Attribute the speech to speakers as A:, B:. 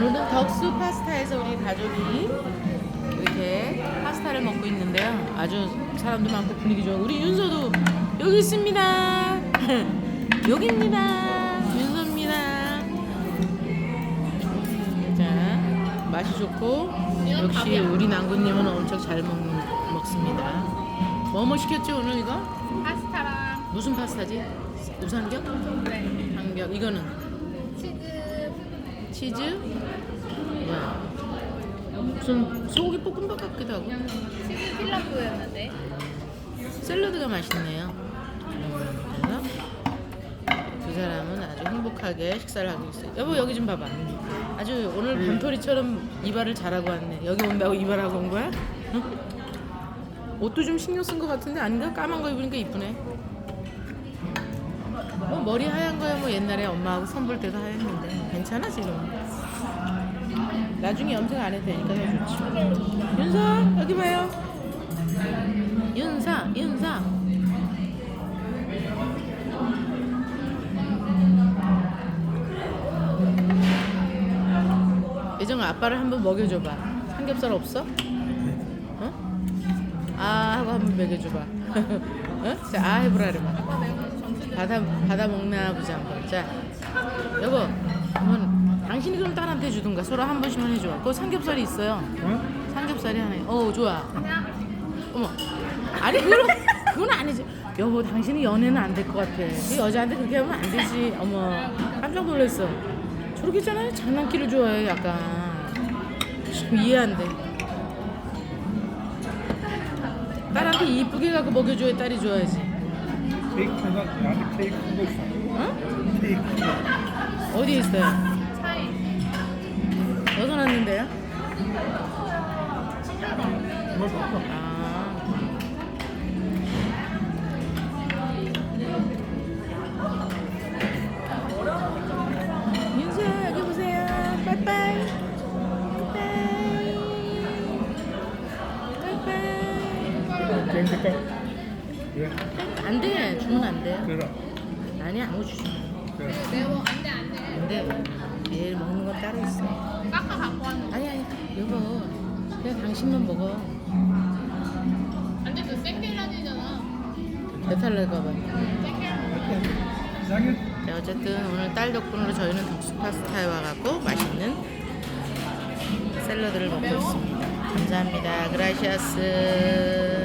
A: 오늘은 덕수 파스타에서 우리 가족이 이렇게 파스타를 먹고 있는데요. 아주 사람도 많고 분위기 좋아. 우리 윤서도 여기 있습니다. 여기입니다. 윤서입니다. 자, 맛이 좋고 역시 우리 남구님은 엄청 잘 먹, 먹습니다. 뭐뭐 시켰지 오늘 이거?
B: 파스타랑
A: 무슨 파스타지? 우삼겹?
B: 네.
A: 삼겹. 이거는
B: 치즈?
A: 뭐야? 무슨 소고기 볶음밥 같기도 하고
B: 치즈 필라프였는데
A: 샐러드가 맛있네요. 음, 두 사람은 아주 행복하게 식사를 하고 있어요. 여보 여기 좀 봐봐. 아주 오늘 밤토리처럼 이발을 잘하고 왔네. 여기 온다고 이발하고 온 거야? 응? 옷도 좀 신경 쓴 것 같은데 아닌가? 까만 거 입으니까 이쁘네. 뭐 머리 하얀 거야 뭐 옛날에 엄마하고 선볼 때도 하였는데 괜찮아 지금. 나중에 염색 안 해도 되니까 더 좋지. 윤서 여기 봐요. 윤사 윤사. 예정아 아빠를 한번 먹여줘봐. 삼겹살 없어? 어? 아 하고 한번 먹여줘봐. 어? 자, 아 해보라 그래 봐. 받아 받아 먹나 보자 한번. 자, 여보, 한번 당신이 그럼 딸한테 주든가 서로 한 번씩만 해줘. 그거 삼겹살이 있어요.
C: 어?
A: 삼겹살이 하나. 있- 어 좋아. 어머, 아니 그건 그건 아니지. 여보, 당신이 연애는 안 될 것 같아. 그 여자한테 그렇게 하면 안 되지. 어머, 깜짝 놀랐어. 저렇게 있잖아요. 장난기를 좋아해, 약간. 참 이해 안 돼. 딸한테 이쁘게 갖고 먹여줘야 딸이 좋아하지.
C: 케이크 하나 나한테 케이크 한거 있어.
A: 어?
C: 케이크.
A: 어디 있어요?
B: 차이
A: 벗어났는데요? 아. 윤서 여기 보세요. 빠이빠이. 빠이빠이. 빠이빠이.
C: 땡 색깔.
A: 안 돼. 주면 안 돼.
C: 그래.
A: 아니 아무 주지 마.
C: 그래.
B: 매워 안돼 안돼
A: 안 돼. 얘 먹는 건 따로 있어.
B: 깎아 갖고 왔는
A: 아니 아니 여보. 그냥 당신만 먹어.
B: 안돼 그 생겔라니잖아
A: 배탈 날까 봐.
B: 생겔
C: 이상해.
A: 자, 어쨌든 오늘 딸 덕분으로 저희는 덕수 파스타에 와갖고 맛있는 샐러드를 먹고 있습니다. 감사합니다. 그라시아스.